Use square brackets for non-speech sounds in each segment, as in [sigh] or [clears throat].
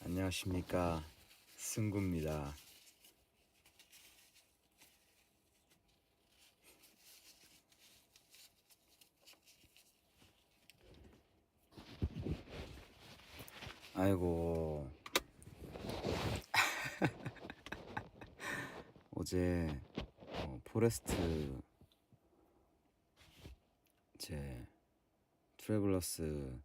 안녕하십니까. 승구입니다. 아이고. [laughs] 어제 어, 포레스트 제 트래블러스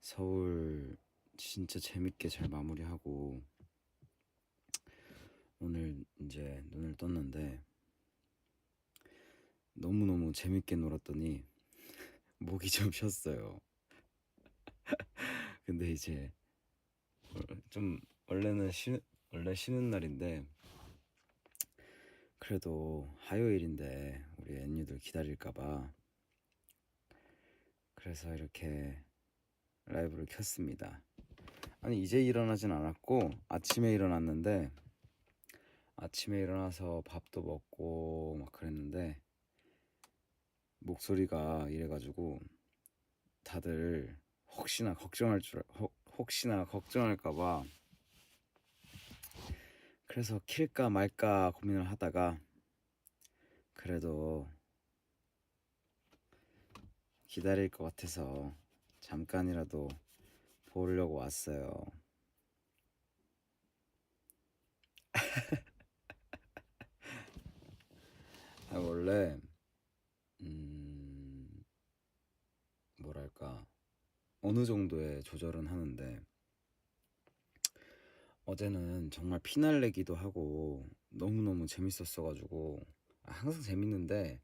서울 진짜 재밌게 잘 마무리하고 오늘 이제 눈을 떴는데 너무너무 재밌게 놀았더니 [laughs] 목이 좀 쉬었어요. [laughs] 근데 이제 좀 원래는 쉬 원래 쉬는 날인데 그래도 화요일인데 우리 앤유들 기다릴까봐 그래서 이렇게 라이브를 켰습니다. 아니 이제 일어나진 않았고 아침에 일어났는데 아침에 일어나서 밥도 먹고 막 그랬는데 목소리가 이래가지고 다들 혹시나 걱정할 줄 혹, 혹시나 걱정할까봐 그래서 킬까 말까 고민을 하다가 그래도 기다릴 것 같아서 잠깐이라도 보려고 왔어요. [laughs] 아, 원래 음 뭐랄까 어느 정도의 조절은 하는데 어제는 정말 피날레기도 하고 너무너무 재밌었어가지고 아, 항상 재밌는데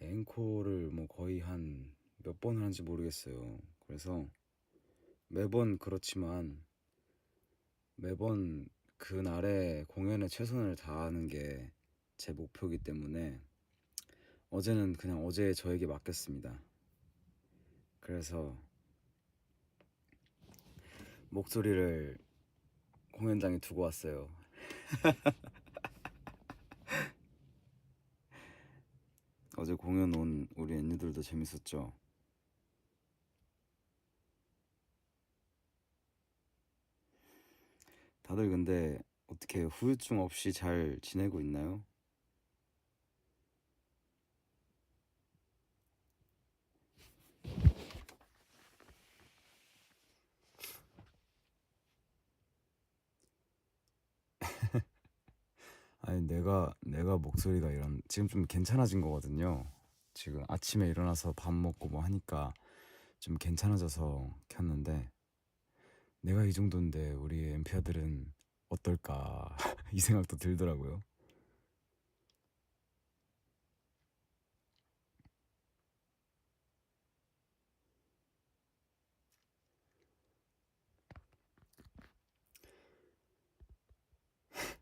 앵콜을 뭐 거의 한 몇 번 하는지 모르겠어요. 그래서 매번 그렇지만 매번 그날의 공연에 최선을 다하는 게 제 목표이기 때문에 어제는 그냥 어제 저에게 맡겼습니다. 그래서 목소리를 공연장에 두고 왔어요. [laughs] 어제 공연 온 우리 앤니들도 재밌었죠? 다들 근데 어떻게 후유증 없이 잘 지내고 있나요? [laughs] 아니 내가 내가 목소리가 이런 지금 좀 괜찮아진 거거든요. 지금 아침에 일어나서 밥 먹고 뭐 하니까 좀 괜찮아져서 켰는데 내가 이 정도인데 우리 엠피아들은 어떨까 [laughs] 이 생각도 들더라고요.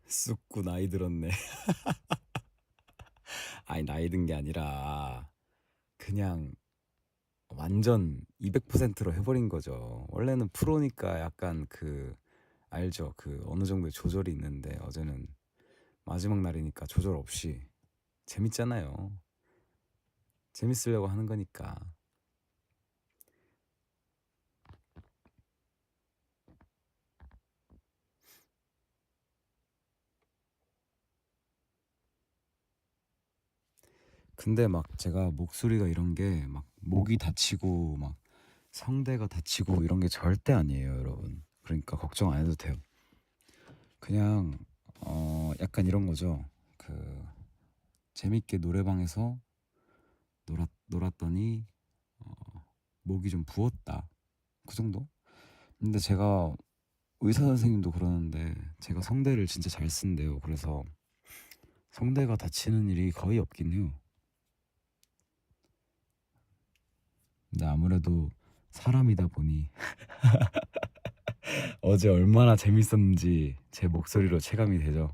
쑥구 나이 들었네. [laughs] 아니 나이 든 게 아니라 그냥 완전 200%로 해버린 거죠. 원래는 프로니까 약간 그 알죠. 그 어느 정도의 조절이 있는데 어제는 마지막 날이니까 조절 없이 재밌잖아요. 재밌으려고 하는 거니까. 근데 막 제가 목소리가 이런 게 막 목이 다치고 막 성대가 다치고 이런 게 절대 아니에요, 여러분. 그러니까 걱정 안 해도 돼요. 그냥 어 약간 이런 거죠. 그 재밌게 노래방에서 놀았 놀았더니 어, 목이 좀 부었다. 그 정도? 근데 제가 의사 선생님도 그러는데 제가 성대를 진짜 잘 쓴대요. 그래서 성대가 다치는 일이 거의 없긴 해요. 근데 아무래도 사람이다 보니 [laughs] 어제 얼마나 재밌었는지 제 목소리로 체감이 되죠.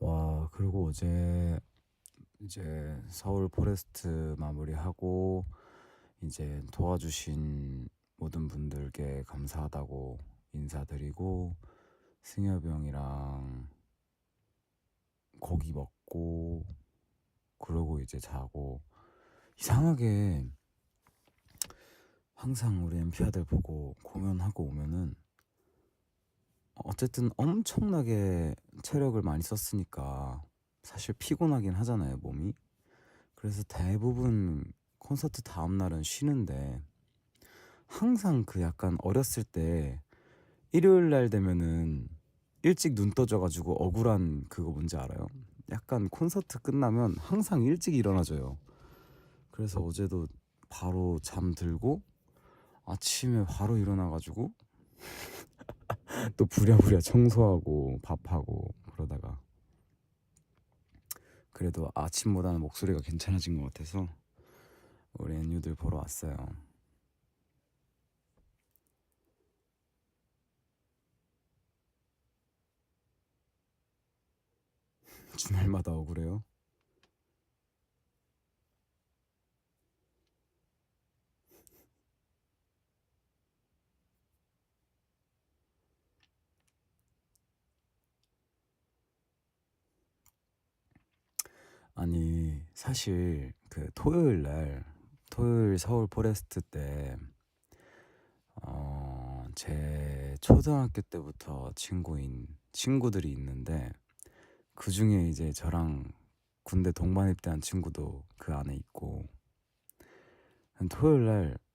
와, 그리고 어제 이제 서울 포레스트 마무리하고 이제 도와주신 모든 분들께 감사하다고 인사드리고 승엽이 형이랑 고기 먹고 그러고 이제 자고. 이상하게 항상 우리 엠피아들 보고 공연하고 오면은 어쨌든 엄청나게 체력을 많이 썼으니까 사실 피곤하긴 하잖아요 몸이 그래서 대부분 콘서트 다음 날은 쉬는데 항상 그 약간 어렸을 때 일요일 날 되면은 일찍 눈 떠져가지고 억울한 그거 뭔지 알아요? 약간 콘서트 끝나면 항상 일찍 일어나져요. 그래서 어제도 바로 잠들고 아침에 바로 일어나가지고 [laughs] 또 부랴부랴 청소하고 밥하고 그러다가 그래도 아침보다는 목소리가 괜찮아진 것 같아서 우리 앤유들 보러 왔어요. [laughs] 주말마다 억울해요. 아니 사실 그 토요일 날 토요일 서울 포레스트 때 어, 제 초등학교 때부터 친구인 친구들이 있는데 그 중에 이제 저랑 군대 동반 입대한 친구도 그 안에 있고. 토요일 날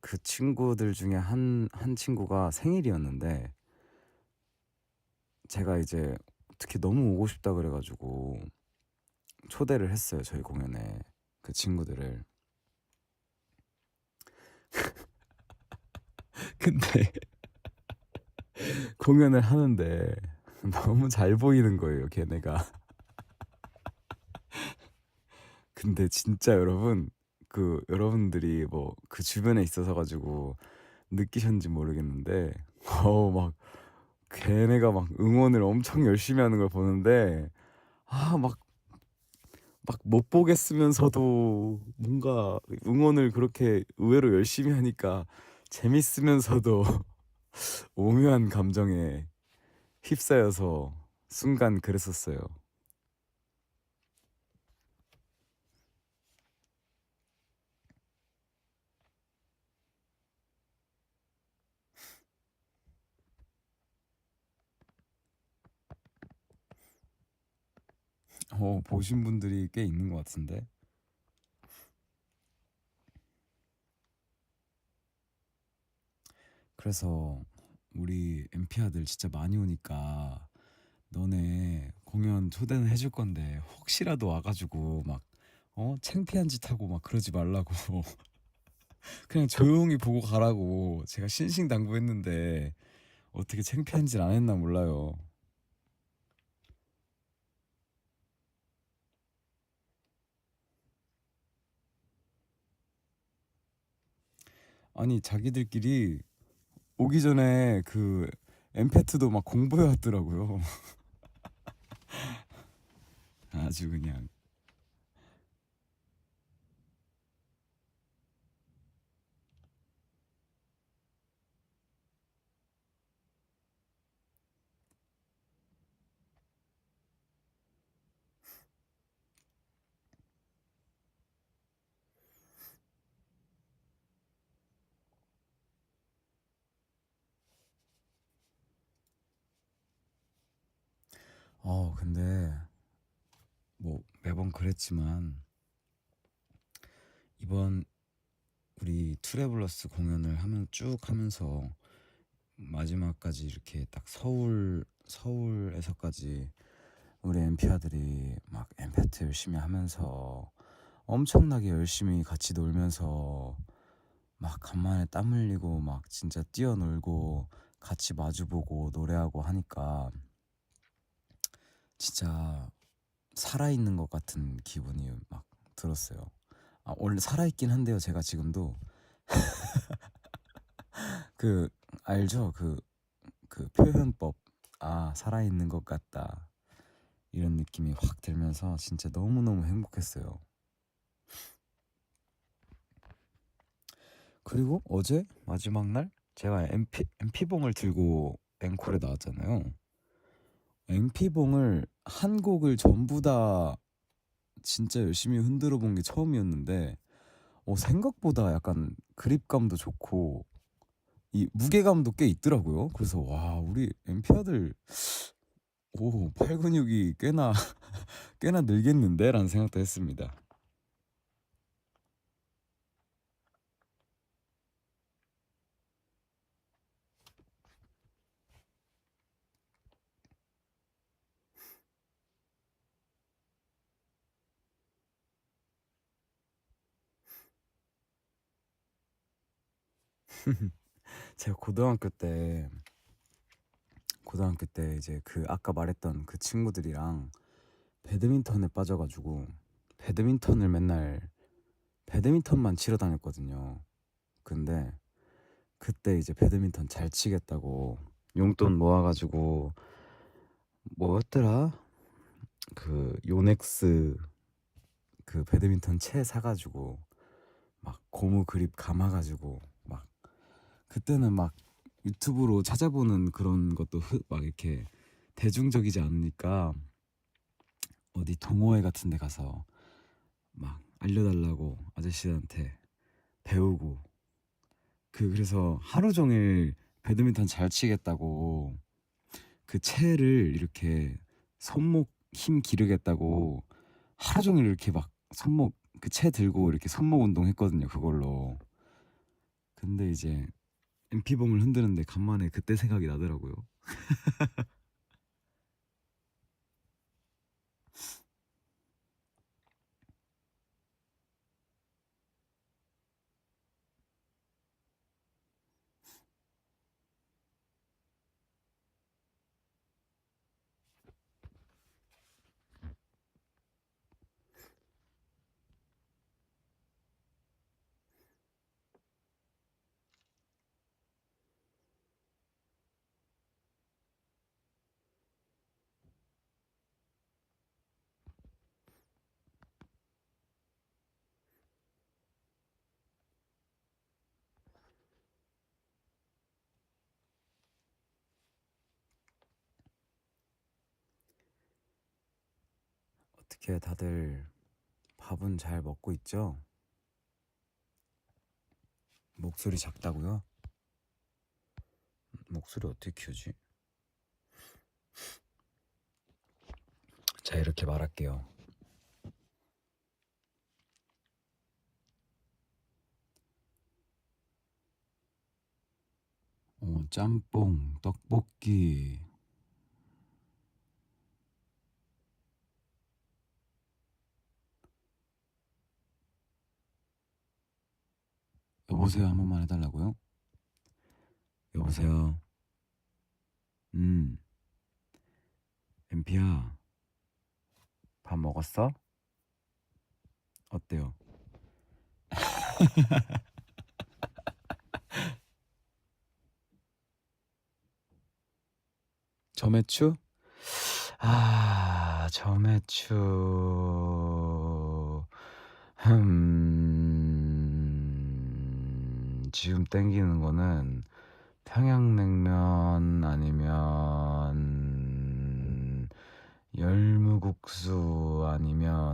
그 친구들 중에 한, 한 친구가 생일이었는데 제가 이제 특히 너무 오고 싶다 그래가지고 초대를 했어요 저희 공연에. 그 친구들을. [laughs] 근데 [laughs] 공연을 하는데 [laughs] 너무 잘 보이는 거예요 걔네가. 근데 진짜 여러분 그 여러분들이 뭐 그 주변에 있어서 가지고 느끼셨는지 모르겠는데 어막 걔네가 막 응원을 엄청 열심히 하는 걸 보는데 아 막 막 못 보겠으면서도 뭔가 응원을 그렇게 의외로 열심히 하니까 재밌으면서도 [laughs] 오묘한 감정에 휩싸여서 순간 그랬었어요. 어, 보신 분들이 꽤 있는 것 같은데. 그래서 우리 엠피아들 진짜 많이 오니까 너네 공연 초대는 해줄 건데 혹시라도 와가지고 막 어? 창피한 짓 하고 막 그러지 말라고 [laughs] 그냥 조용히 보고 가라고 제가 신신당부했는데 어떻게 창피한 짓 안 했나 몰라요. 아니 자기들끼리 오기 전에 그 엠페트도 막 공부해 왔더라고요. [laughs] 아주 그냥 어 근데 뭐 매번 그랬지만 이번 우리 투레블러스 공연을 하면 쭉 하면서 마지막까지 이렇게 딱 서울 서울에서까지 우리 엠피아들이 막 엠페트 열심히 하면서 엄청나게 열심히 같이 놀면서 막 간만에 땀 흘리고 막 진짜 뛰어놀고 같이 마주보고 노래하고 하니까 진짜 살아있는 것 같은 기분이 막 들었어요. 아, 원래 살아있긴 한데요, 제가 지금도. [laughs] 그, 알죠? 그, 그 표현법. 아, 살아있는 것 같다. 이런 느낌이 확 들면서 진짜 너무 너무 행복했어요. 그리고 어제 마지막 날 제가 MP MP봉을 들고 앵콜에 나왔잖아요. MP봉을 한 곡을 전부 다 진짜 열심히 흔들어 본 게 처음이었는데 어, 생각보다 약간 그립감도 좋고 이 무게감도 꽤 있더라고요. 그래서 와 우리 엠피 아들 오 팔 근육이 꽤나 [laughs] 꽤나 늘겠는데라는 생각도 했습니다. [laughs] 제가 고등학교 때 고등학교 때 이제 그 아까 말했던 그 친구들이랑 배드민턴에 빠져가지고 배드민턴을 맨날 배드민턴만 치러 다녔거든요. 근데 그때 이제 배드민턴 잘 치겠다고 용돈 모아가지고 뭐였더라? 그 요넥스 그 배드민턴 채 사가지고 막 고무 그립 감아가지고 막 그때는 막 유튜브로 찾아보는 그런 것도 흐- 막 이렇게 대중적이지 않으니까 어디 동호회 같은 데 가서 막 알려달라고 아저씨한테 배우고. 그 그래서 하루 종일 배드민턴 잘 치겠다고 그 채를 이렇게 손목 힘 기르겠다고 하루 종일 이렇게 막 손목 그 채 들고 이렇게 손목 운동 했거든요 그걸로. 근데 이제 MP봉을 흔드는데 간만에 그때 생각이 나더라고요 [laughs] 어떻게 다들 밥은 잘 먹고 있죠? 목소리 작다고요? 목소리 어떻게 키우지? 자 이렇게 말할게요. 어, 짬뽕, 떡볶이. 여보세요 한 번만 해달라고요? 여보세요. 음, 엠피야, 밥 먹었어? 어때요? [laughs] 점액추? 아, 점액추. 음, 지금 땡기는 거는 평양냉면 아니면 열무국수 아니면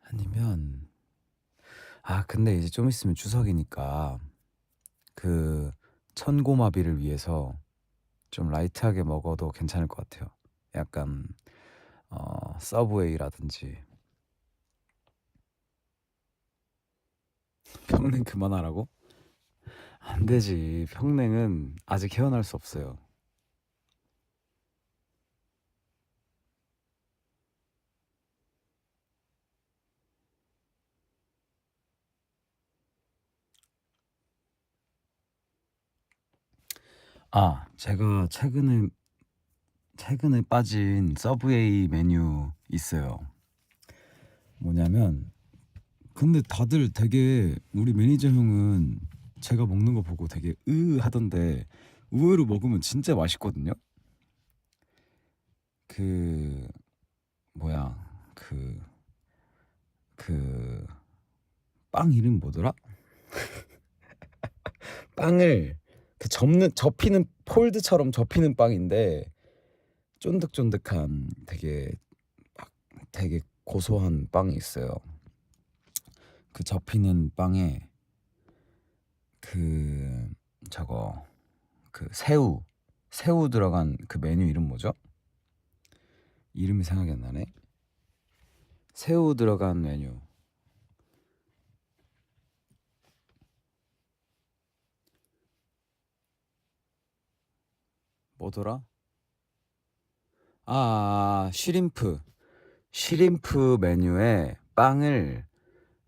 아니면 아 근데 이제 좀 있으면 추석이니까 그 천고마비를 위해서 좀 라이트하게 먹어도 괜찮을 것 같아요. 약간 어, 서브웨이라든지 평냉 그만하라고? 안 되지. 평냉은 아직 헤어날 수 없어요. 아, 제가 최근에 최근에 빠진 서브웨이 메뉴 있어요. 뭐냐면 근데 다들 되게 우리 매니저 형은 제가 먹는 거 보고 되게 으 하던데 의외로 먹으면 진짜 맛있거든요. 그 뭐야 그 그 빵 이름 뭐더라? [laughs] 빵을 그 접는 접히는 폴드처럼 접히는 빵인데 쫀득쫀득한 되게 막 되게 고소한 빵이 있어요. 그 접히는 빵에 그 저거 그 새우 새우 들어간 그 메뉴 이름 뭐죠? 이름이 생각이 안 나네. 새우 들어간 메뉴. 뭐더라? 아, 쉬림프. 쉬림프 메뉴에 빵을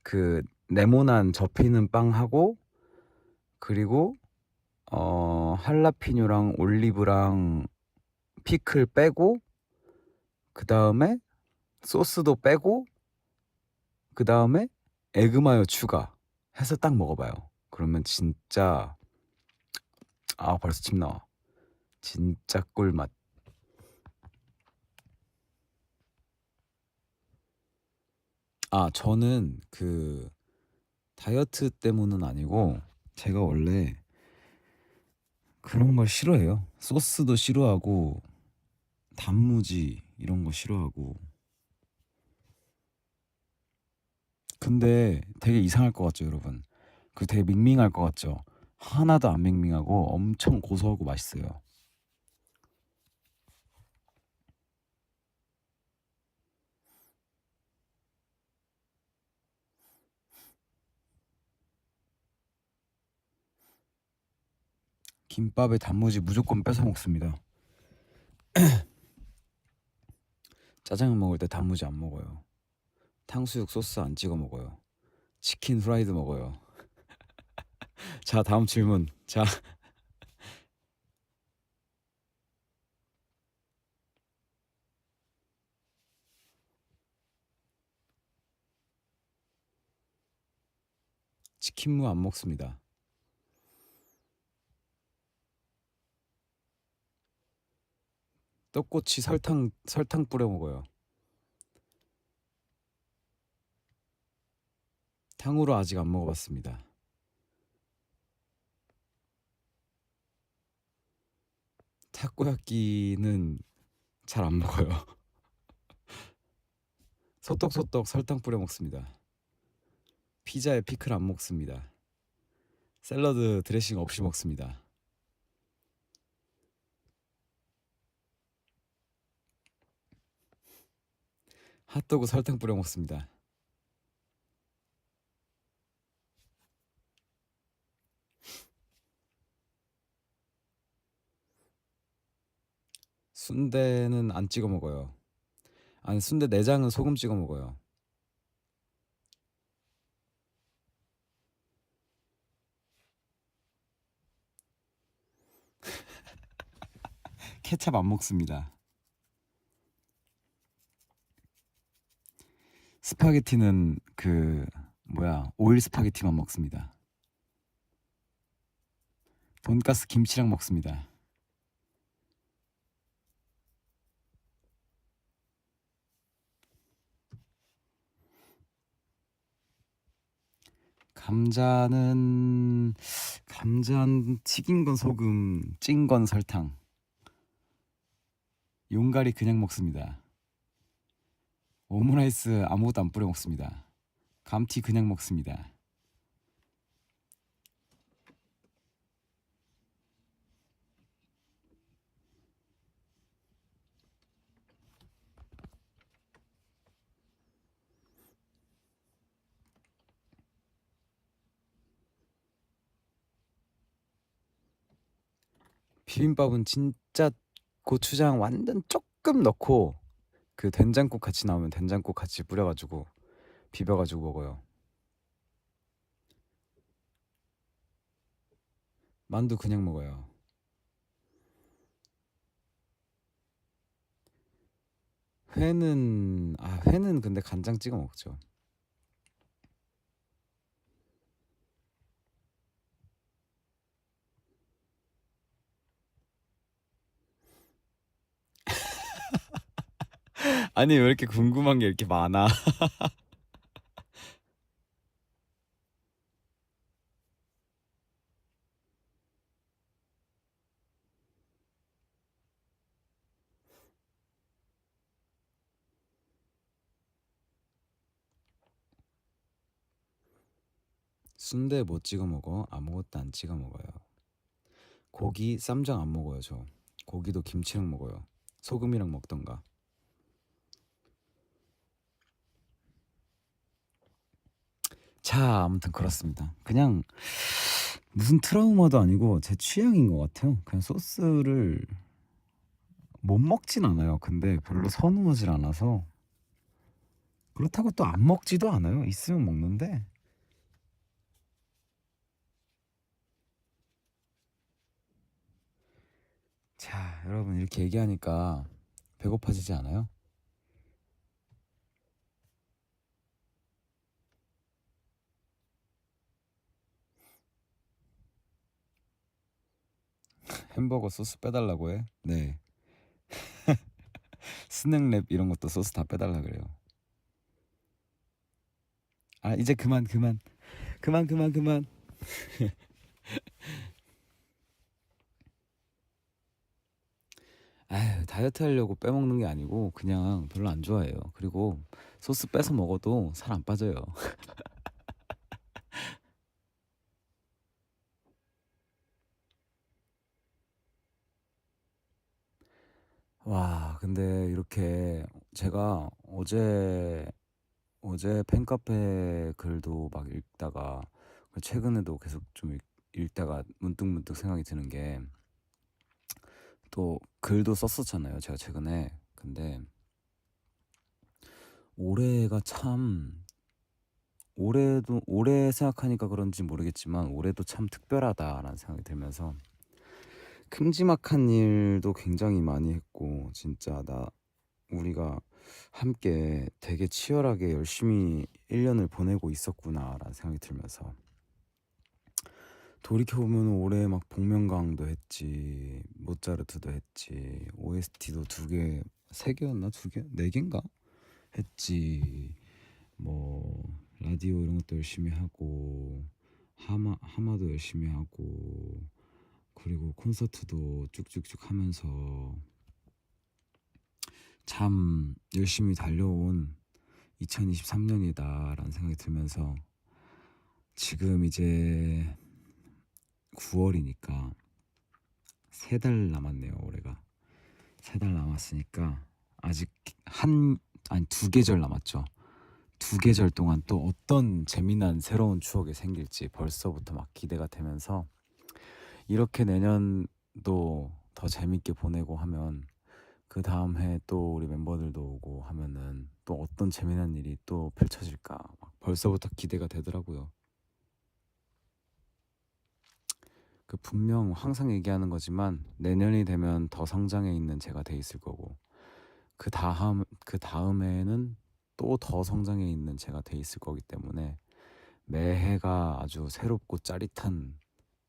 그 네모난 접히는 빵하고 그리고 어 할라피뇨랑 올리브랑 피클 빼고 그 다음에 소스도 빼고 그 다음에 에그마요 추가 해서 딱 먹어봐요. 그러면 진짜 아 벌써 침 나와. 진짜 꿀맛. 아 저는 그 다이어트 때문은 아니고 제가 원래 그런 걸 싫어해요. 소스도 싫어하고 단무지 이런 거 싫어하고. 근데 되게 이상할 것 같죠, 여러분? 그 되게 밍밍할 것 같죠? 하나도 안 밍밍하고 엄청 고소하고 맛있어요. 김밥에 단무지 무조건 뺏어 먹습니다. [clears throat] 짜장면 먹을 때 단무지 안 먹어요. 탕수육 소스 안 찍어 먹어요. 치킨 후라이드 먹어요. [laughs] 자, 다음 질문. 자. [laughs] 치킨무 안 먹습니다. 떡꼬치 설탕 설탕 뿌려 먹어요. 탕후루 아직 안 먹어봤습니다. 타코야끼는 잘 안 먹어요. [laughs] 소떡소떡 설탕 뿌려 먹습니다. 피자에 피클 안 먹습니다. 샐러드 드레싱 없이 먹습니다. 핫도그 설탕 뿌려 먹습니다. 순대는 안 찍어 먹어요. 아니 순대 내장은 소금 찍어 먹어요. [laughs] 케찹 안 먹습니다. 스파게티는 그 뭐야 오일 스파게티만 먹습니다. 돈가스 김치랑 먹습니다. 감자는 감자는 튀긴 건 소금, 찐 건 설탕. 용가리 그냥 먹습니다. 오므라이스 아무것도 안 뿌려 먹습니다. 감튀 그냥 먹습니다. 비빔밥은 진짜 고추장 완전 조금 넣고 그 된장국 같이 나오면 된장국 같이 뿌려가지고 비벼가지고 먹어요. 만두 그냥 먹어요. 회는 아 회는 근데 간장 찍어 먹죠. [laughs] 아니 왜 이렇게 궁금한 게 이렇게 많아? [laughs] 순대 못 찍어 먹어 아무것도 안 찍어 먹어요. 고기 쌈장 안 먹어요 저. 고기도 김치랑 먹어요. 소금이랑 먹던가. 자 아무튼 그렇습니다. 그냥 무슨 트라우마도 아니고 제 취향인 것 같아요. 그냥 소스를 못 먹진 않아요. 근데 별로 선호하질 않아서 그렇다고 또 안 먹지도 않아요. 있으면 먹는데 자 여러분 이렇게 얘기하니까 배고파지지 않아요? 햄버거 소스 빼달라고 해? 네. [laughs] 스낵랩 이런 것도 소스 다 빼달라 그래요. 아 이제 그만 그만 그만 그만 그만. [laughs] 아유 다이어트 하려고 빼먹는 게 아니고 그냥 별로 안 좋아해요. 그리고 소스 빼서 먹어도 살 안 빠져요. [laughs] 와 근데 이렇게 제가 어제 어제 팬카페 글도 막 읽다가 최근에도 계속 좀 읽, 읽다가 문득문득 생각이 드는 게 또 글도 썼었잖아요 제가 최근에. 근데 올해가 참 올해도 올해 생각하니까 그런지 모르겠지만 올해도 참 특별하다라는 생각이 들면서 큼지막한 일도 굉장히 많이 했고 진짜 나 우리가 함께 되게 치열하게 열심히 1년을 보내고 있었구나라는 생각이 들면서 돌이켜보면 올해 막 복면가왕도 했지 모차르트도 했지 OST도 두 개, 세 개였나? 두 개, 네 개인가? 했지. 뭐 라디오 이런 것도 열심히 하고 하마 하마도 열심히 하고 그리고 콘서트도 쭉쭉쭉 하면서 참 열심히 달려온 2023년이다라는 생각이 들면서 지금 이제 9월이니까 세 달 남았네요 올해가. 세 달 남았으니까 아직 한 아니 두 계절 남았죠. 두 계절 동안 또 어떤 재미난 새로운 추억이 생길지 벌써부터 막 기대가 되면서 이렇게 내년도 더 재밌게 보내고 하면 그 다음 해 또 우리 멤버들도 오고 하면은 또 어떤 재미난 일이 또 펼쳐질까 막 벌써부터 기대가 되더라고요. 그 분명 항상 얘기하는 거지만 내년이 되면 더 성장해 있는 제가 돼 있을 거고 그 다음 그 다음해에는 또 더 성장해 있는 제가 돼 있을 거기 때문에 매해가 아주 새롭고 짜릿한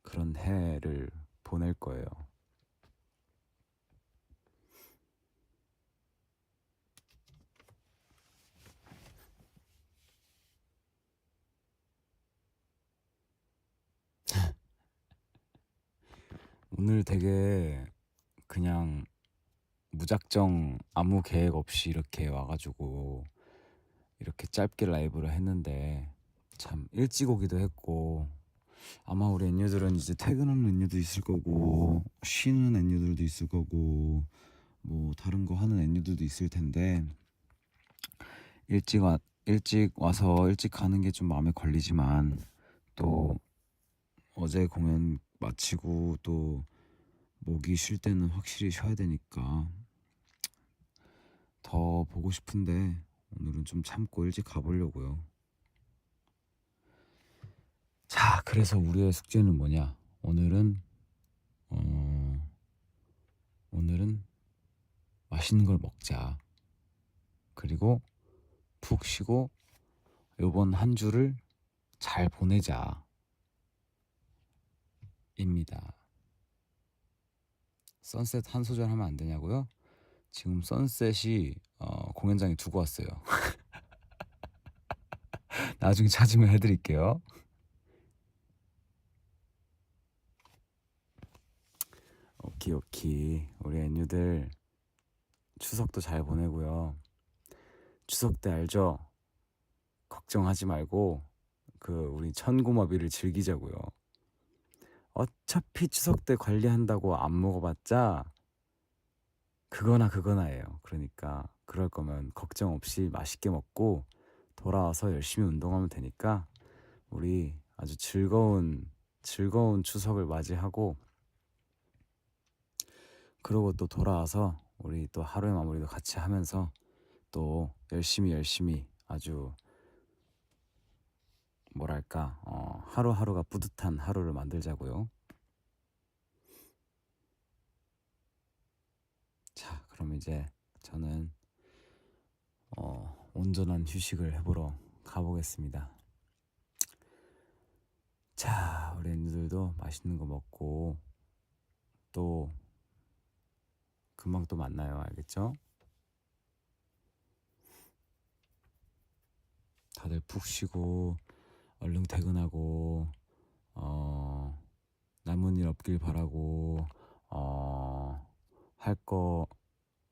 그런 해를 보낼 거예요. 오늘 되게 그냥 무작정 아무 계획 없이 이렇게 와가지고 이렇게 짧게 라이브를 했는데 참 일찍 오기도 했고 아마 우리 애녀들은 이제 퇴근하는 애녀도 있을 거고 쉬는 애녀들도 있을 거고 뭐 다른 거 하는 애녀들도 있을 텐데 일찍 와 일찍 와서 일찍 가는 게 좀 마음에 걸리지만 또 어제 공연 마치고 또 목이 쉴 때는 확실히 쉬어야 되니까 더 보고 싶은데 오늘은 좀 참고 일찍 가보려고요. 자, 그래서 우리의 숙제는 뭐냐? 오늘은 어 오늘은 맛있는 걸 먹자. 그리고 푹 쉬고 요번 한 주를 잘 보내자. 입니다. 선셋 한 소절 하면 안 되냐고요? 지금 선셋이 어, 공연장에 두고 왔어요. [laughs] 나중에 찾으면 해드릴게요. 오키 오키 우리 애뉴들 추석도 잘 보내고요. 추석 때 알죠? 걱정하지 말고 그 우리 천고마비를 즐기자고요. 어차피 추석 때 관리한다고 안 먹어봤자 그거나 그거나예요. 그러니까 그럴 거면 걱정 없이 맛있게 먹고 돌아와서 열심히 운동하면 되니까 우리 아주 즐거운 즐거운 추석을 맞이하고 그러고 또 돌아와서 우리 또 하루의 마무리도 같이 하면서 또 열심히 열심히 아주 뭐랄까 어, 하루하루가 뿌듯한 하루를 만들자고요. 자, 그럼 이제 저는 어, 온전한 휴식을 해보러 가보겠습니다. 자, 우리 애들도 맛있는 거 먹고 또 금방 또 만나요. 알겠죠? 다들 푹 쉬고 얼른 퇴근하고 어, 남은 일 없길 바라고 어, 할 거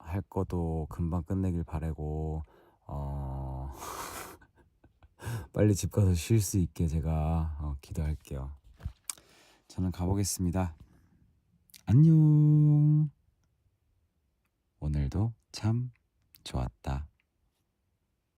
할 거도 금방 끝내길 바라고 어, [laughs] 빨리 집 가서 쉴 수 있게 제가 어, 기도할게요. 저는 가보겠습니다. 안녕. 오늘도 참 좋았다.